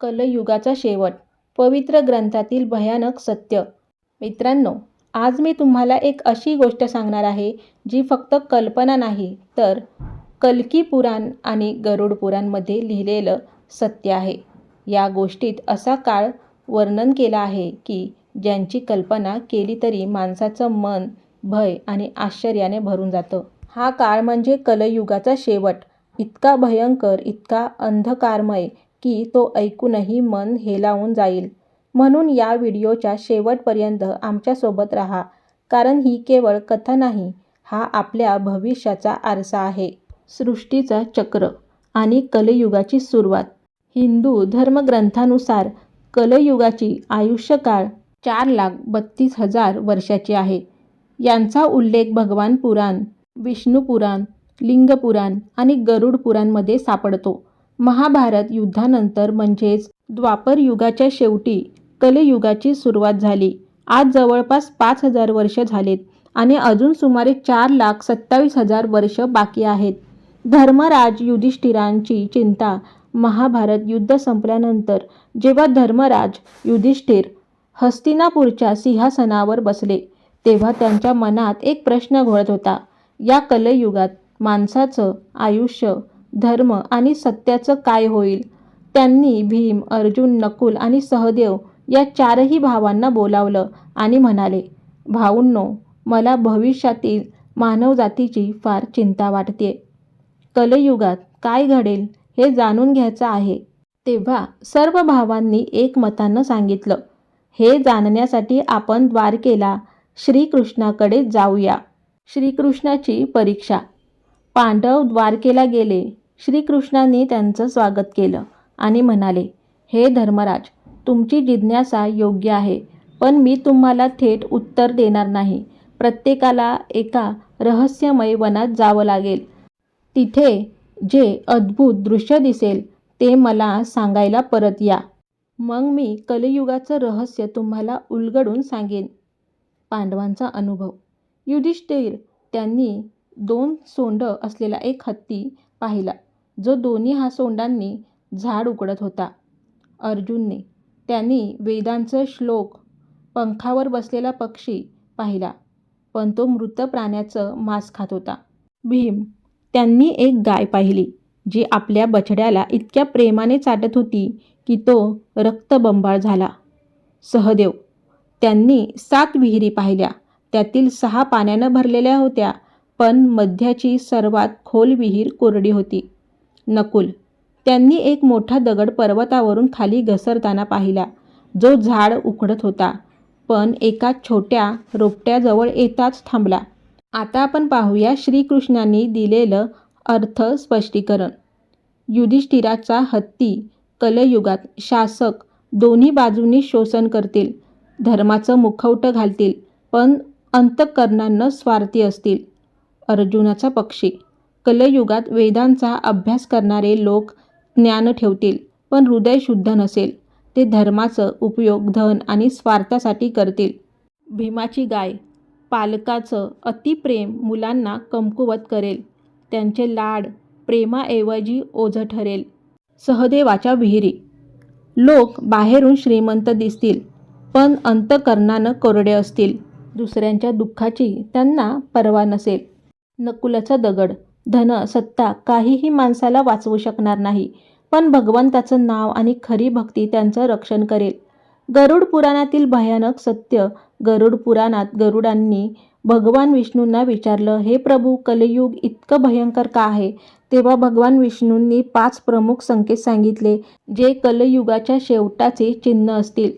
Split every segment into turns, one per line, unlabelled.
कलयुगाचा शेवट. पवित्र ग्रंथातील भयानक सत्य. मित्रांनो आज मी तुम्हाला एक अशी गोष्ट सांगणार आहे जी फक्त कल्पना नाही तर कल्की पुराण आणि गरुड पुराणमध्ये लिहिलेलं सत्य आहे. या गोष्टीत असा काळ वर्णन केला आहे की ज्यांची कल्पना केली तरी माणसाचं मन भय आणि आश्चर्याने भरून जातं. हा काळ म्हणजे कलयुगाचा शेवट. इतका भयंकर इतका अंधकारमय की तो ऐकूनही मन हेलावून जाईल. म्हणून या व्हिडिओच्या शेवटपर्यंत आमच्यासोबत राहा कारण ही केवळ कथा नाही हा आपल्या भविष्याचा आरसा आहे. सृष्टीचा चक्र आणि कलयुगाची सुरुवात. हिंदू धर्मग्रंथानुसार कलयुगाची आयुष्यकाळ चार लाख बत्तीस हजार वर्षाची आहे. यांचा उल्लेख भगवान पुराण विष्णू पुराण आणि गरुड पुराणमध्ये सापडतो. महाभारत युद्धानंतर म्हणजेच द्वापर युगाच्या शेवटी कलयुगाची सुरुवात झाली. आज जवळपास पाच हजार वर्ष झालेत आणि अजून सुमारे चार लाख सत्तावीस हजार वर्ष बाकी आहेत. धर्मराज युधिष्ठिरांची चिंता महाभारत युद्ध संपल्यानंतर जेव्हा धर्मराज युधिष्ठिर हस्तिनापूरच्या सिंहासनावर बसले तेव्हा त्यांच्या मनात एक प्रश्न घोळत होता. या कलयुगात माणसाचं आयुष्य धर्म आणि सत्याचं काय होईल? त्यांनी भीम अर्जुन नकुल आणि सहदेव या चारही भावांना बोलावलं आणि म्हणाले भाऊंनो मला भविष्यातील मानवजातीची फार चिंता वाटते कलयुगात काय घडेल हे जाणून घ्यायचं आहे. तेव्हा सर्व भावांनी एकमतानं सांगितलं हे जाणण्यासाठी आपण द्वारकेला श्रीकृष्णाकडे जाऊया. श्रीकृष्णाची परीक्षा. पांडव द्वारकेला गेले. श्रीकृष्णांनी त्यांचं स्वागत केलं आणि म्हणाले हे धर्मराज तुमची जिज्ञासा योग्य आहे पण मी तुम्हाला थेट उत्तर देणार नाही. प्रत्येकाला एका रहस्यमय वनात जावं लागेल. तिथे जे अद्भुत दृश्य दिसेल ते मला सांगायला परत या. मग मी कलियुगाचं रहस्य तुम्हाला उलगडून सांगेन. पांडवांचा अनुभव. युधिष्ठिर त्यांनी दोन सोंडं असलेला एक हत्ती पाहिला. जो दोन्ही हा सोंडांनी झाड उकडत होता. अर्जुनने त्यांनी वेदांचं श्लोक पंखावर बसलेला पक्षी पाहिला पण तो मृत प्राण्याचं मांस खात होता. भीम त्यांनी एक गाय पाहिली जी आपल्या बछड्याला इतक्या प्रेमाने चाटत होती की तो रक्तबंबाळ झाला. सहदेव त्यांनी सात विहिरी पाहिल्या त्यातील सहा पाण्यानं भरलेल्या होत्या पण मध्याची सर्वात खोल विहीर कोरडी होती. नकुल. त्यांनी एक मोठा दगड पर्वतावरून खाली घसरताना पाहिला. जो झाड उखडत होता पण एका छोट्या रोपट्याजवळ येताच थांबला. आता आपण पाहूया श्रीकृष्णांनी दिलेलं अर्थ स्पष्टीकरण. युधिष्ठिराचा हत्ती कलयुगात शासक दोन्ही बाजूंनी शोषण करतील धर्माचं मुखवटं घालतील पण अंतःकरणानं स्वार्थी असतील. अर्जुनाचा पक्षी कलयुगात वेदांचा अभ्यास करणारे लोक ज्ञान ठेवतील पण हृदय शुद्ध नसेल. ते धर्माचं उपयोग धन आणि स्वार्थासाठी करतील. भीमाची गाय पालकाचं अतिप्रेम मुलांना कमकुवत करेल. त्यांचे लाड प्रेमाऐवजी ओझं ठरेल. सहदेवाच्या विहिरी. लोक बाहेरून श्रीमंत दिसतील पण अंतकरणानं कोरडे असतील. दुसऱ्यांच्या दुःखाची त्यांना पर्वा नसेल. नकुलाचा दगड. धन सत्ता काहीही माणसाला वाचवू शकणार नाही. पण भगवंताचं नाव आणि खरी भक्ती त्यांचं रक्षण करेल. गरुड पुराणातील भयानक सत्य गरुड पुराणात गरुडांनी भगवान विष्णूंना विचारलं हे प्रभू कलयुग इतकं भयंकर का आहे? तेव्हा भगवान विष्णूंनी पाच प्रमुख संकेत सांगितले जे कलयुगाच्या शेवटाचे चिन्ह असतील.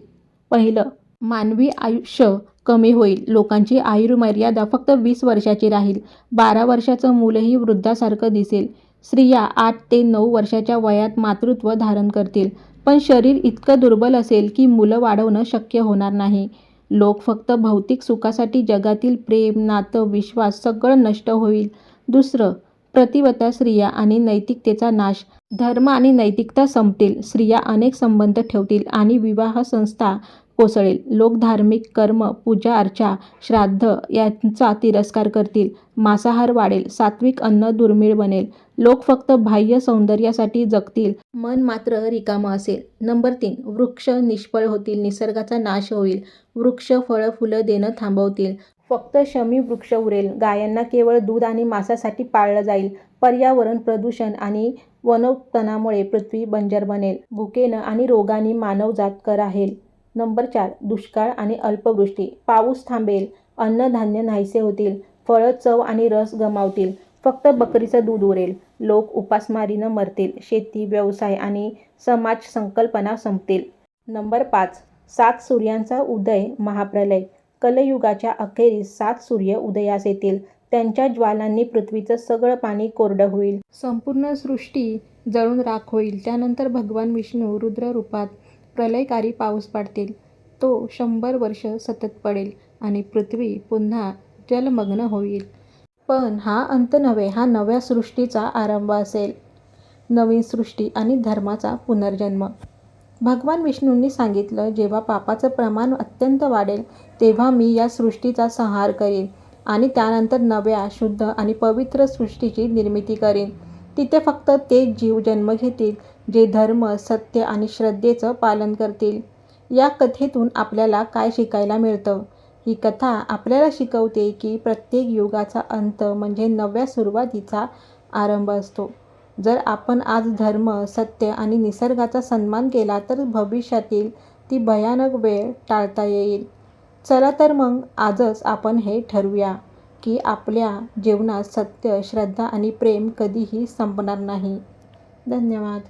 पहिलं मानवी आयुष्य कमी होईल. लोकांची आयुर्मर्यादा फक्त वीस वर्षाची राहील. बारा वर्षाचं मूलही वृद्धासारखं दिसेल. स्त्रिया आठ ते नऊ वर्षाच्या वयात मातृत्व धारण करतील. पण शरीर इतकं दुर्बल असेल की मुलं वाढवणं शक्य होणार नाही. लोक फक्त भौतिक सुखासाठी जगातील प्रेम नातं विश्वास सगळं नष्ट होईल. दुसरं प्रतिवता स्त्रिया आणि नैतिकतेचा नाश. धर्म आणि नैतिकता संपतील. स्त्रिया अनेक संबंध ठेवतील आणि विवाह संस्था कोसळेल. लोक धार्मिक कर्म पूजा अर्चा श्राद्ध यांचा तिरस्कार करतील. मांसाहार वाढेल. सात्विक अन्न दुर्मिळ बनेल. लोक फक्त बाह्य सौंदर्यासाठी जगतील. मन मात्र रिकामं असेल. नंबर तीन. वृक्ष निष्फळ होतील. निसर्गाचा नाश होईल. वृक्ष फळं फुलं देणं थांबवतील. फक्त शमी वृक्ष उरेल. गायांना केवळ दूध आणि मांसासाठी पाळलं जाईल. पर्यावरण प्रदूषण आणि वनोत्खननामुळे पृथ्वी बंजर बनेल. भुकेनं आणि रोगांनी मानवजात कराहेल. नंबर चार दुष्काळ आणि अल्पवृष्टी. पाऊस थांबेल अन्नधान्य नाहीसे होतील फळं चव आणि रस गमावतील फक्त बकरीचं दूध उरेल. लोक उपासमारीनं मरतील शेती व्यवसाय आणि समाज संकल्पना संपतील. नंबर पाच सात सूर्यांचा उदय महाप्रलय. कलयुगाच्या अखेरीस सात सूर्य उदयास येतील. त्यांच्या ज्वालांनी पृथ्वीचं सगळं पाणी कोरडं होईल. संपूर्ण सृष्टी जळून राख होईल. त्यानंतर भगवान विष्णू रुद्र रूपात प्रलयकारी पाऊस पाडतील. तो शंभर वर्ष सतत पडेल आणि पृथ्वी पुन्हा जलमग्न होईल. पण हा अंत नव्हे हा नव्या सृष्टीचा आरंभ असेल. नवीन सृष्टी आणि धर्माचा पुनर्जन्म. भगवान विष्णूंनी सांगितलं जेव्हा पापाचं प्रमाण अत्यंत वाढेल तेव्हा मी या सृष्टीचा संहार करीन आणि त्यानंतर नव्या शुद्ध आणि पवित्र सृष्टीची निर्मिती करीन. तिथे फक्त तेच जीव जन्म घेतील जे धर्म सत्य आणि श्रद्धेचं पालन करतील. या कथेतून आपल्याला काय शिकायला मिळतं? ही कथा आपल्याला शिकवते की प्रत्येक युगाचा अंत म्हणजे नव्या सुरुवातीचा आरंभ असतो. जर आपण आज धर्म सत्य आणि निसर्गाचा सन्मान केला तर भविष्यातील ती भयानक वेळ टाळता येईल. चला तर मग आजच आपण हे ठरवूया की आपल्या जीवनात सत्य श्रद्धा आणि प्रेम कधीही संपणार नाही. धन्यवाद.